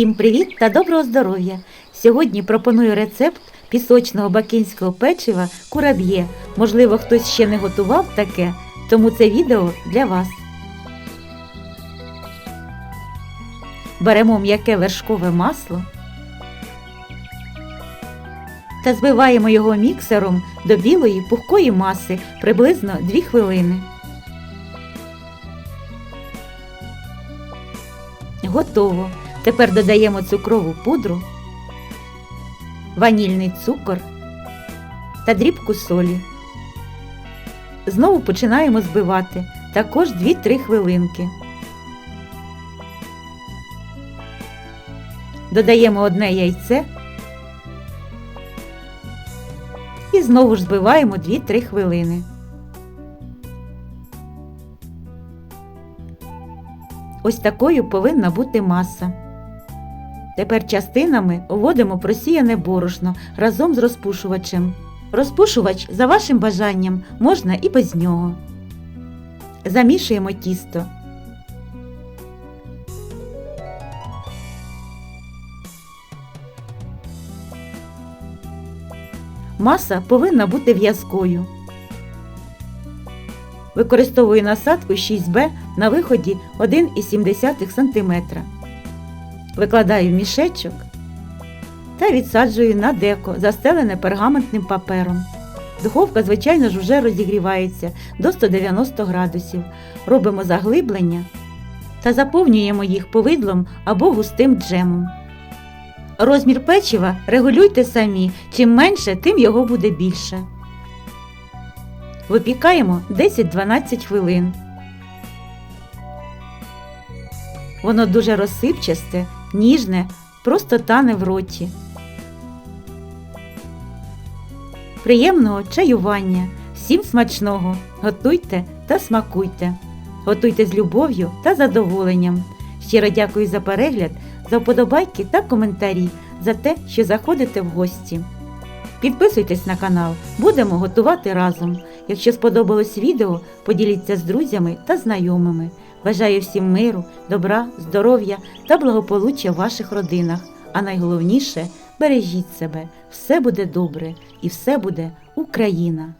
Всім привіт та доброго здоров'я! Сьогодні пропоную рецепт пісочного бакинського печива кураб'є. Можливо, хтось ще не готував таке, тому це відео для вас. Беремо м'яке вершкове масло та збиваємо його міксером до білої пухкої маси приблизно 2 хвилини. Готово. Тепер додаємо цукрову пудру, ванільний цукор та дрібку солі. Знову починаємо збивати також 2-3 хвилинки. Додаємо одне яйце і знову ж збиваємо 2-3 хвилини. Ось такою повинна бути маса. Тепер частинами вводимо просіяне борошно разом з розпушувачем. Розпушувач за вашим бажанням можна і без нього. Замішуємо тісто. Маса повинна бути в'язкою. Використовую насадку 6Б на виході 1,7 см. Викладаю в мішечок та відсаджую на деко, застелене пергаментним папером. Духовка, звичайно ж, вже розігрівається до 190 градусів. Робимо заглиблення та заповнюємо їх повидлом або густим джемом. Розмір печива регулюйте самі, чим менше, тим його буде більше. Випікаємо 10-12 хвилин. Воно дуже розсипчасте, ніжне, просто тане в роті. Приємного чаювання. Всім смачного! Готуйте та смакуйте. Готуйте з любов'ю та задоволенням. Щиро дякую за перегляд, за вподобайки та коментарі, за те, що заходите в гості. Підписуйтесь на канал, будемо готувати разом. Якщо сподобалось відео, поділіться з друзями та знайомими. Бажаю всім миру, добра, здоров'я та благополуччя в ваших родинах. А найголовніше бережіть себе, все буде добре і все буде Україна!